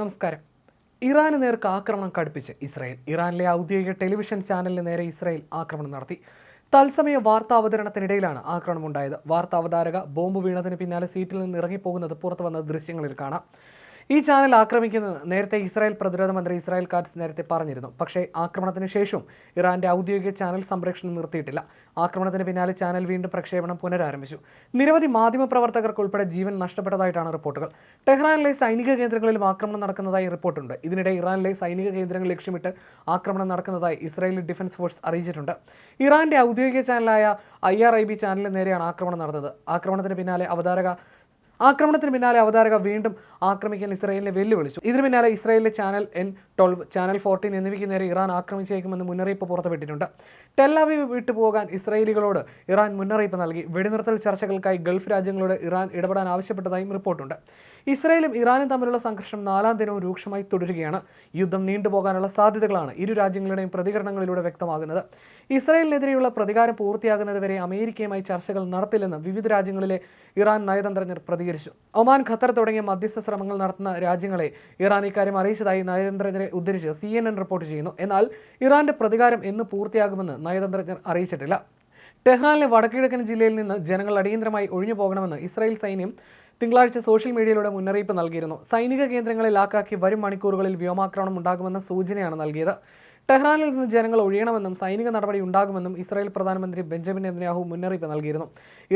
നമസ്കാരം. ഇറാന് നേർക്ക് ആക്രമണം കടുപ്പിച്ച് ഇസ്രായേൽ. ഇറാനിലെ ഔദ്യോഗിക ടെലിവിഷൻ ചാനലിന് നേരെ ഇസ്രായേൽ ആക്രമണം നടത്തി. തത്സമയ വാർത്താ അവതരണത്തിനിടയിലാണ് ആക്രമണം ഉണ്ടായത് വാർത്താ അവതാരക ബോംബ് വീണതിന് പിന്നാലെ സീറ്റിൽ നിന്ന് ഇറങ്ങിപ്പോകുന്നത് പുറത്തു വന്ന ദൃശ്യങ്ങളിൽ കാണാം. ഈ ചാനൽ ആക്രമിക്കുന്നത് നേരത്തെ ഇസ്രായേൽ പ്രതിരോധ മന്ത്രി ഇസ്രായേൽ കാറ്റ്സ് നേരത്തെ പറഞ്ഞിരുന്നു. പക്ഷേ ആക്രമണത്തിന് ശേഷവും ഇറാന്റെ ഔദ്യോഗിക ചാനൽ സംപ്രേഷണം നിർത്തിയിട്ടില്ല. ആക്രമണത്തിന് പിന്നാലെ ചാനൽ വീണ്ടും പ്രക്ഷേപണം പുനരാരംഭിച്ചു. നിരവധി മാധ്യമപ്രവർത്തകർക്ക് ഉൾപ്പെടെ ജീവൻ നഷ്ടപ്പെട്ടതായിട്ടാണ് റിപ്പോർട്ടുകൾ. ടെഹ്റാനിലെ സൈനിക കേന്ദ്രങ്ങളിലും ആക്രമണം നടക്കുന്നതായി റിപ്പോർട്ടുണ്ട്. ഇതിനിടെ ഇറാനിലെ സൈനിക കേന്ദ്രങ്ങൾ ലക്ഷ്യമിട്ട് ആക്രമണം നടക്കുന്നതായി ഇസ്രായേലി ഡിഫൻസ് ഫോഴ്സ് അറിയിച്ചിട്ടുണ്ട്. ഇറാന്റെ ഔദ്യോഗിക ചാനലായ ഐ ആർ ഐ ബി ചാനലിന് നേരെയാണ് ആക്രമണം നടന്നത്. ആക്രമണത്തിന് പിന്നാലെ അവതാരക ആക്രമണത്തിന് പിന്നാലെ അവതാരക വീണ്ടും ആക്രമിക്കാൻ ഇസ്രായേലിനെ വെല്ലുവിളിച്ചു. ഇതിന് പിന്നാലെ ഇസ്രായേലിലെ channel N twelve channel fourteen എന്നിവയ്ക്ക് നേരെ ഇറാൻ ആക്രമിച്ചേക്കുമെന്ന് മുന്നറിയിപ്പ് പുറത്തുവിട്ടിട്ടുണ്ട്. ടെല്ലവീവ് വിട്ടുപോകാൻ ഇസ്രായേലികളോട് ഇറാൻ മുന്നറിയിപ്പ് നൽകി. വെടിനിർത്തൽ ചർച്ചകൾക്കായി ഗൾഫ് രാജ്യങ്ങളോട് ഇറാൻ ഇടപെടാൻ ആവശ്യപ്പെട്ടതായും റിപ്പോർട്ടുണ്ട്. ഇസ്രായേലും ഇറാനും തമ്മിലുള്ള സംഘർഷം നാലാം ദിനവും രൂക്ഷമായി തുടരുകയാണ്. യുദ്ധം നീണ്ടുപോകാനുള്ള സാധ്യതകളാണ് ഇരു രാജ്യങ്ങളുടെയും പ്രതികരണങ്ങളിലൂടെ വ്യക്തമാകുന്നത്. ഇസ്രായേലിനെതിരെയുള്ള പ്രതികാരം പൂർത്തിയാകുന്നതുവരെ അമേരിക്കയുമായി ചർച്ചകൾ നടത്തില്ലെന്ന് വിവിധ രാജ്യങ്ങളിലെ ഇറാൻ നയതന്ത്രജ്ഞർ പ്രതികരിച്ചു. ഒമാൻ ഖത്തർ തുടങ്ങിയ മധ്യസ്ഥ ശ്രമങ്ങൾ നടത്തുന്ന രാജ്യങ്ങളെ ഇറാൻ ഇക്കാര്യം അറിയിച്ചതായി നയതന്ത്രജ്ഞരെ ഉദ്ധരിച്ച് സി എൻ എൻ റിപ്പോർട്ട് ചെയ്യുന്നു. എന്നാൽ ഇറാന്റെ പ്രതികാരം എന്ന് പൂർത്തിയാകുമെന്ന് നയതന്ത്രജ്ഞർ അറിയിച്ചിട്ടില്ല. ടെഹ്റാനിലെ വടക്കിഴക്കൻ ജില്ലയിൽ നിന്ന് ജനങ്ങൾ അടിയന്തരമായി ഒഴിഞ്ഞു പോകണമെന്ന് ഇസ്രായേൽ സൈന്യം തിങ്കളാഴ്ച സോഷ്യൽ മീഡിയയിലൂടെ മുന്നറിയിപ്പ് നൽകിയിരുന്നു. സൈനിക കേന്ദ്രങ്ങളെ ലാക്കാക്കി വരും മണിക്കൂറുകളിൽ വ്യോമാക്രമണം ഉണ്ടാകുമെന്ന സൂചനയാണ് നൽകിയത്. ടെഹ്റാനിൽ നിന്ന് ജനങ്ങൾ ഒഴിയണമെന്നും സൈനിക നടപടി ഉണ്ടാകുമെന്നും ഇസ്രായേൽ പ്രധാനമന്ത്രി ബെഞ്ചമിൻ നെതന്യാഹു മുന്നറിയിപ്പ് നൽകിയിരുന്നു.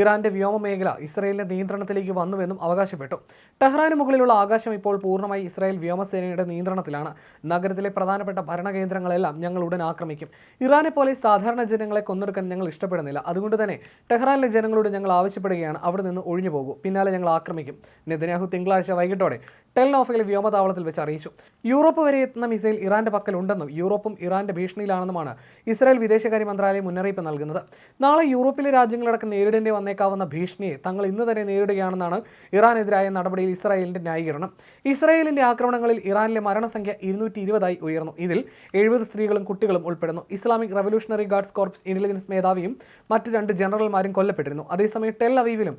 ഇറാന്റെ വ്യോമ മേഖല ഇസ്രായേലിന്റെ നിയന്ത്രണത്തിലേക്ക് വന്നുവെന്നും അവകാശപ്പെട്ടു. ടെഹ്റാന് മുകളിലുള്ള ആകാശം ഇപ്പോൾ പൂർണമായി ഇസ്രായേൽ വ്യോമസേനയുടെ നിയന്ത്രണത്തിലാണ്. നഗരത്തിലെ പ്രധാനപ്പെട്ട ഭരണകേന്ദ്രങ്ങളെല്ലാം ഞങ്ങൾ ഉടൻ ആക്രമിക്കും. ഇറാനെ പോലെ സാധാരണ ജനങ്ങളെ കൊന്നെടുക്കാൻ ഞങ്ങൾ ഇഷ്ടപ്പെടുന്നില്ല. അതുകൊണ്ട് തന്നെ ടെഹ്റാനിലെ ജനങ്ങളോട് ഞങ്ങൾ ആവശ്യപ്പെടുകയാണ്. അവിടെ നിന്ന് ഒഴിഞ്ഞു പോകൂ. പിന്നാലെ ഞങ്ങൾ ആക്രമിക്കും. നെതന്യാഹു തിങ്കളാഴ്ച വൈകിട്ടോടെ ടെൽനോഫയിലെ വ്യോമതാവളത്തിൽ വെച്ച് അറിയിച്ചു. യൂറോപ്പ് വരെ എത്തുന്ന മിസൈൽ ഇറാന്റെ പക്കലുണ്ടെന്നും യൂറോപ്പും ഇറാന്റെ ഭീഷണിയിലാണെന്നുമാണ് ഇസ്രായേൽ വിദേശകാര്യ മന്ത്രാലയം മുന്നറിയിപ്പ് നൽകുന്നത്. നാളെ യൂറോപ്പിലെ രാജ്യങ്ങളടക്കം നേരിടേണ്ടി വന്നേക്കാവുന്ന ഭീഷണിയെ തങ്ങൾ ഇന്ന് തന്നെ നേരിടുകയാണെന്നാണ് ഇറാനെതിരായ നടപടിയിൽ ഇസ്രായേലിന്റെ ന്യായീകരണം. ഇസ്രായേലിന്റെ ആക്രമണങ്ങളിൽ ഇറാനിലെ മരണസംഖ്യ ഇരുന്നൂറ്റി ഇരുപതായി ഉയർന്നു. ഇതിൽ എഴുപത് സ്ത്രീകളും കുട്ടികളും ഉൾപ്പെടുന്നു. Islamic Revolutionary Guards Corps intelligence മേധാവിയും മറ്റ് രണ്ട് ജനറൽമാരും കൊല്ലപ്പെട്ടിരുന്നു. അതേസമയം ടെൽ അവീവിലും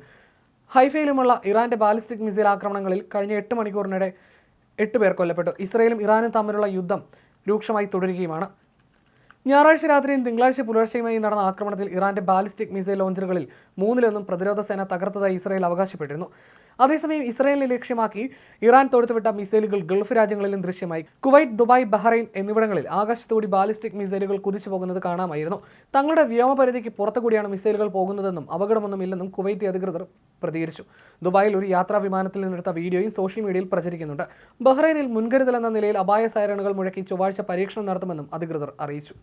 ഹൈഫയിലുമുള്ള ഇറാന്റെ ബാലിസ്റ്റിക് മിസൈൽ ആക്രമണങ്ങളിൽ കഴിഞ്ഞ എട്ട് മണിക്കൂറിനിടെ എട്ട് പേർ കൊല്ലപ്പെട്ടു. ഇസ്രയേലും ഇറാനും തമ്മിലുള്ള യുദ്ധം രൂക്ഷമായി തുടരുകയുമാണ്. ഞായറാഴ്ച രാത്രിയും തിങ്കളാഴ്ച പുലർച്ചെയുമായി നടന്ന ആക്രമണത്തിൽ ഇറാന്റെ ബാലിസ്റ്റിക് മിസൈൽ ലോഞ്ചറുകളിൽ മൂന്നിലൊന്നും പ്രതിരോധ സേന തകർത്തതായി ഇസ്രയേൽ അവകാശപ്പെട്ടിരുന്നു. അതേസമയം ഇസ്രായേലിനെ ലക്ഷ്യമാക്കി ഇറാൻ തൊടുത്തുവിട്ട മിസൈലുകൾ ഗൾഫ് രാജ്യങ്ങളിലും ദൃശ്യമായി. കുവൈറ്റ് ദുബായ് ബഹ്റൈൻ എന്നിവിടങ്ങളിൽ ആകാശത്തുകൂടി ബാലിസ്റ്റിക് മിസൈലുകൾ കുതിച്ചു പോകുന്നത് കാണാമായിരുന്നു. തങ്ങളുടെ വ്യോമപരിധിക്ക് പുറത്തുകൂടിയാണ് മിസൈലുകൾ പോകുന്നതെന്നും അപകടമൊന്നുമില്ലെന്നും കുവൈറ്റ് അധികൃതർ പ്രതികരിച്ചു. ദുബായിൽ ഒരു യാത്രാ വിമാനത്തിൽ നിന്നെടുത്ത വീഡിയോയും സോഷ്യൽ മീഡിയയിൽ പ്രചരിക്കുന്നുണ്ട്. ബഹ്റൈനിൽ മുൻകരുതൽ എന്ന നിലയിൽ അപായ സൈറണുകൾ മുഴക്കി ചൊവ്വാഴ്ച പരീക്ഷണം നടത്തുമെന്നും അധികൃതർ അറിയിച്ചു.